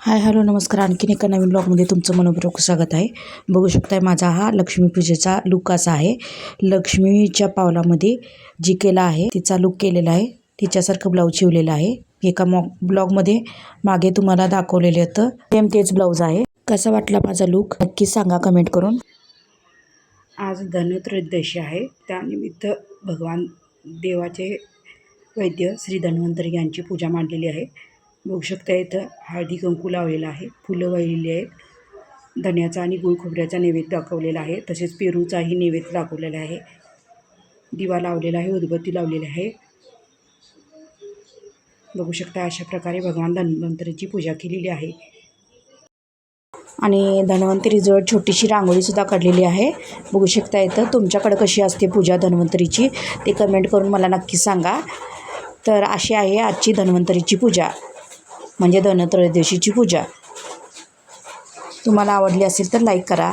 Hi hello नमस्कार. आणखीन एका नवीन ब्लॉगमध्ये तुमचं मनपूर्वक स्वागत आहे. बघू शकताय माझा हा लक्ष्मीपूजेचा लुक असा आहे. लक्ष्मीच्या पावलामध्ये जी केला आहे तिचा लुक केलेला आहे. तिच्यासारखं ब्लाऊज शिवलेलं आहे. एका मॉ ब्लॉगमध्ये मागे तुम्हाला दाखवलेलं होतं सेम तेच ब्लाऊज आहे. कसा वाटला माझा लुक नक्की सांगा कमेंट करून. आज धनत्रयोदशी आहे. त्यानिमित्त भगवान देवाचे वैद्य श्री धन्वंतरी यांची पूजा मांडलेली आहे. बघू शकता इथं हळदी कंकू लावलेला आहे. फुलं वाहिलेली आहेत. धन्याचा आणि गुळ खोबऱ्याचा नैवेद्य दाखवलेला आहे. तसेच पेरूचाही नैवेद्य दाखवलेला आहे. दिवा लावलेला आहे. उदबत्ती लावलेली आहे. बघू शकता अशा प्रकारे भगवान धन्वंतरीची पूजा केलेली आहे. आणि धन्वंतरीजवळ छोटीशी रांगोळीसुद्धा काढलेली आहे. बघू शकता इथं तुमच्याकडं कशी असते पूजा धन्वंतरीची ते कमेंट करून मला नक्की सांगा. तर अशी आहे आजची धन्वंतरीची पूजा म्हणजे धनत्रयोदशीची पूजा. तुम्हाला आवडली असेल तर लाईक करा.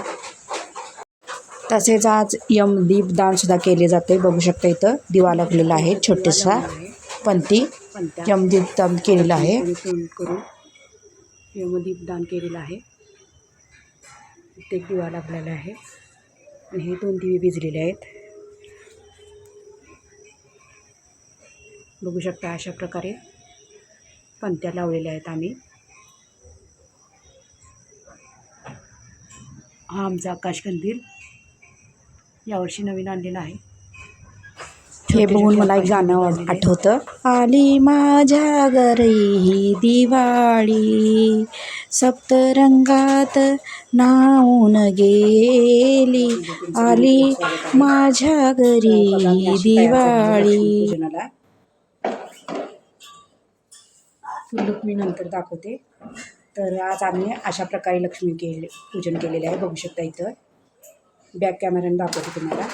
तसेच आज यम दीपदानसुद्धा केले जाते. बघू शकता इथं दिवा लागलेला आहे छोटेसा पंथी यमदीपदान केलेलं आहे. करून यमदीपदान केलेलं आहे. ते एक दिवा लागलेला आहे. आणि हे दोन दिवे भिजलेले आहेत. बघू शकता अशा प्रकारे. पंत्या लावलेल्या आहेत आम्ही. हा आमचा आकाशकंदील यावर्षी नवीन आणलेला आहे. हे बघून मला एक गाणं आठ- आठवतं. आली माझ्या घरी ही दिवाळी. सप्तरंगात नाऊन गेली. आली माझ्या घरी ही दिवाळी. लुक मी नंतर दाखवते. तर आज आम्ही अशा प्रकारे लक्ष्मी केले पूजन केलेले आहे. बघू शकता इथं. बॅक कॅमेऱ्याने दाखवते तुम्हाला.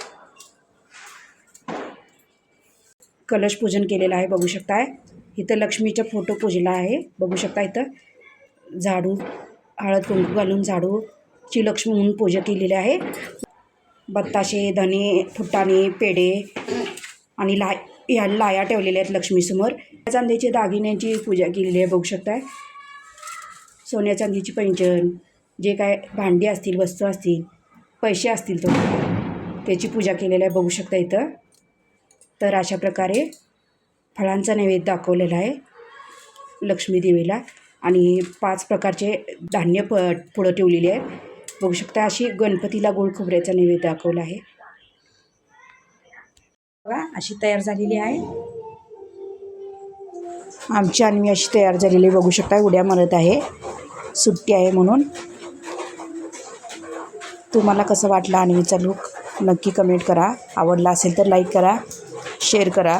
कलश पूजन केलेलं आहे बघू शकताय. इथं लक्ष्मीचा फोटो पूजला आहे. बघू शकता इथं. झाडू हळद कुंकू घालून झाडूची लक्ष्मी म्हणून पूजा केलेली आहे. बत्ताशे धने फुटाणे पेढे आणि लाय या लाया ठेवलेल्या आहेत लक्ष्मीसमोर. चांदीच्या दागिन्यांची पूजा केलेली आहे बघू शकताय. सोन्या चांदीची पैंजण जे काय भांडी असतील वस्तू असतील पैसे असतील तो त्याची पूजा केलेली आहे बघू शकता इथं. तर अशा प्रकारे फळांचा नैवेद्य दाखवलेला आहे लक्ष्मी देवीला. आणि पाच प्रकारचे धान्य प पुढं ठेवलेली आहेत. बघू शकता अशी गणपतीला गोड खोबऱ्याचा नैवेद्य दाखवला आहे. बघा अशी तयार झालेली आहे. आमची आणवी अशी तयार झालेली आहे. बघू शकता उड्या मरत आहे. सुट्टी आहे म्हणून. तुम्हाला कसं वाटलं आणवीचा लुक नक्की कमेंट करा. आवडला असेल तर लाईक करा शेअर करा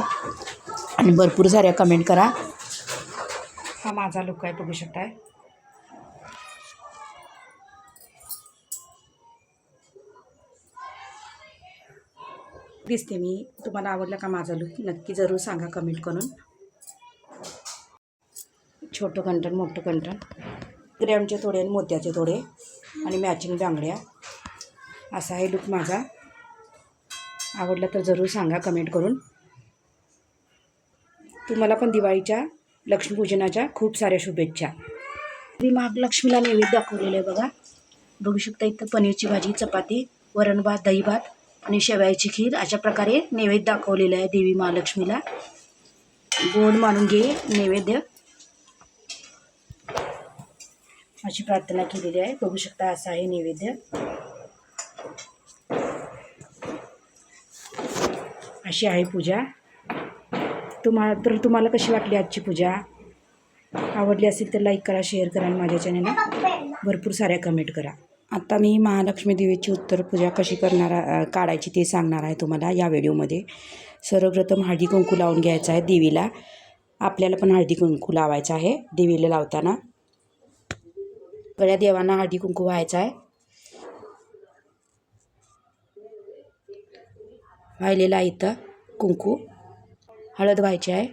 आणि भरपूर साऱ्या कमेंट करा. हा माझा लुक आहे बघू शकताय. दिसते मी. तुम्हाला आवडलं का माझा लुक नक्की जरूर सांगा कमेंट करून. छोटं कंटन मोठं कंटन ग्रॅमचे थोडे आणि मोत्याचे थोडे आणि मॅचिंग बांगड्या. असा आहे लुक माझा. आवडला तर जरूर सांगा कमेंट करून. तुम्हाला पण दिवाळीच्या लक्ष्मीपूजनाच्या खूप साऱ्या शुभेच्छा. मी महालक्ष्मीला नैवेद्य दाखवलेलं आहे बघा. बघू शकता इथं पनीरची भाजी चपाती वरण भात दही भात. आणि शेवयाची खीर अशा प्रकारे नैवेद्य दाखवलेलं आहे देवी महालक्ष्मीला. गोड मानून घे नैवेद्य. अशी प्रार्थना केलेली आहे. बघू शकता असा आहे नैवेद्य. अशी आहे पूजा. तुम्हाला तर तुम्हाला कशी वाटली आजची पूजा? आवडली असेल तर लाईक करा शेअर करा आणि माझ्या चॅनलला भरपूर साऱ्या कमेंट करा. आता मी महालक्ष्मी देवीची उत्तर पूजा कशी करणार काढायची ते सांगणार आहे तुम्हाला या व्हिडिओमध्ये. सर्वप्रथम हळदी कुंकू लावून घ्यायचा आहे देवीला. आपल्याला पण हळदी कुंकू लावायचा आहे देवीला लावताना. सगळ्या देवांना हळदी कुंकू व्हायचा आहे. व्हायलेलं आहे इथं कुंकू. हळद व्हायची आहे.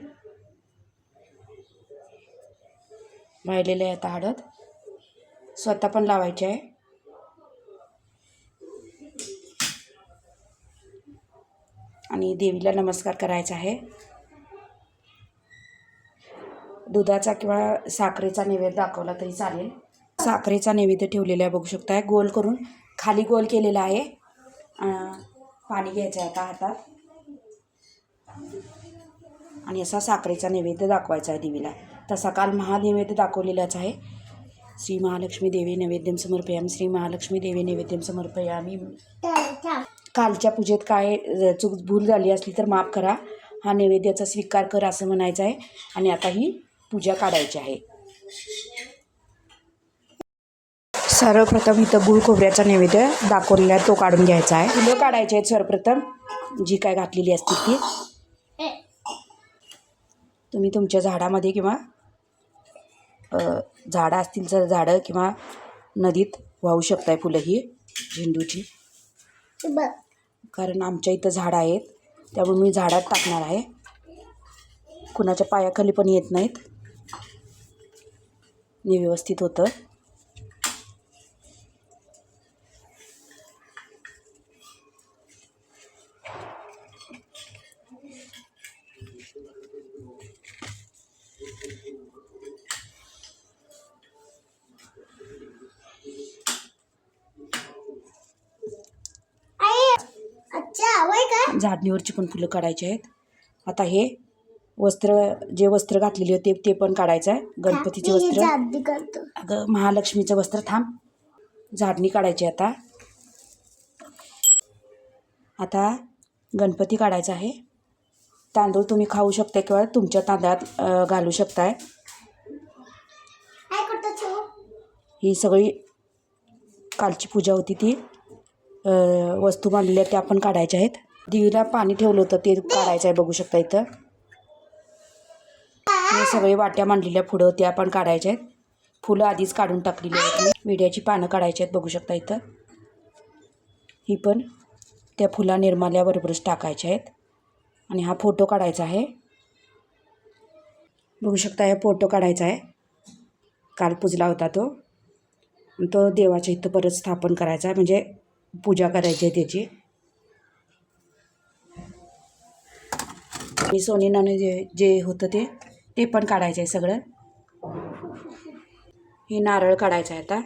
व्हायलेलं आहे आता हळद. स्वतः पण लावायची आहे. आणि देवीला नमस्कार करायचा आहे. दुधाचा किंवा साखरेचा नैवेद्य दाखवला तरी चालेल. साखरेचा नैवेद्य ठेवलेला आहे बघू शकताय. गोल करून खाली गोल केलेला आहे. पाणी घ्यायचं आहे आता हातात. आणि असा साखरेचा नैवेद्य दाखवायचा आहे देवीला. तसा काल महानैवेद्य दाखवलेलाच आहे. श्री महालक्ष्मी देवी नैवेद्यम समर्पयामी. श्री महालक्ष्मी देवी नैवेद्यम समर्पयामी. कालच्या पूजेत काय चूक भूल झाली असली तर माफ करा. हा नैवेद्याचा स्वीकार कर असं म्हणायचं आहे आणि आता ही पूजा काढायची आहे. सर्वप्रथम इथं गुळ खोबऱ्याचा नैवेद्य दाखवलेला आहे तो काढून घ्यायचा आहे. फुलं काढायची आहेत सर्वप्रथम. जी काय घातलेली असतील ती. तुम्ही तुमच्या झाडामध्ये किंवा झाडं असतील तर झाडं किंवा नदीत वाहू शकताय फुलं ही झेंडूची. कारण आमच्या इथं झाडं आहेत. त्यामुळे मी झाडात टाकणार आहे. कुणाच्या पायाखाली पण येत नाहीत. मी व्यवस्थित होतं. झाडणीवरची पण फुलं काढायची आहेत. आता हे वस्त्र जे वस्त्र घातलेले होते ते पण काढायचं आहे. गणपतीचे वस्त्र. अगं महालक्ष्मीचं वस्त्र थांब. झाडणी काढायची आता. आता गणपती काढायचा आहे. तांदूळ तुम्ही खाऊ शकता किंवा तुमच्या तांदळात घालू शकताय. ही सगळी कालची पूजा होती ती. वस्तू मांडलेल्या त्या पण काढायच्या आहेत. देवीला पाणी ठेवलं होतं ते काढायचं आहे बघू शकता इथं. हे सगळे वाट्या मांडलेल्या पुढं त्या पण काढायच्या आहेत. फुलं आधीच काढून टाकलेली आहेत विड्याची पानं काढायची आहेत बघू शकता इथं. ही पण त्या फुला निर्माल्याबरोबरच टाकायच्या आहेत. आणि हा फोटो काढायचा आहे. बघू शकता हा फोटो काढायचा आहे. काल पुजला होता तो. तो देवाच्या इथं परत स्थापन करायचा आहे म्हणजे पूजा करायची आहे त्याची. आणि सोने नाणं जे जे होतं ते ते पण काढायचं आहे सगळं. हे नारळ काढायचं आहे आता.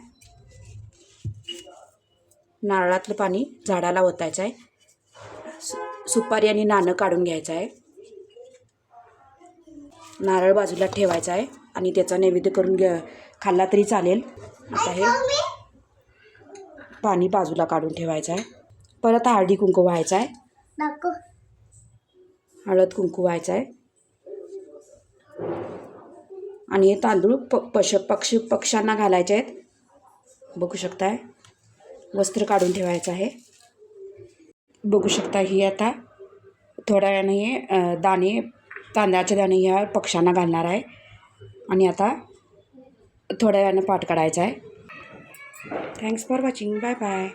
नारळातलं पाणी झाडाला ओतायचं आहे. सु- सुपारी आणि नाणं काढून घ्यायचं आहे. नारळ बाजूला ठेवायचा आहे आणि त्याचा नैवेद्य करून घ्या खाल्ला तरी चालेल. आता हे पाणी बाजूला काढून ठेवायचं आहे. परत हळदी कुंकू व्हायचं आहे. हळद कुंकू व्हायचा आहे. आणि हे तांदूळ प पश पक्षी पक्ष्यांना घालायचे आहेत. बघू शकताय. वस्त्र काढून ठेवायचं आहे. बघू शकता ही आता थोड्या वेळाने हे दाणे तांदळाचे दाणे ह्या पक्ष्यांना घालणार आहे. आणि आता थोड्या वेळानं पाठ काढायचा आहे. Thanks for watching bye bye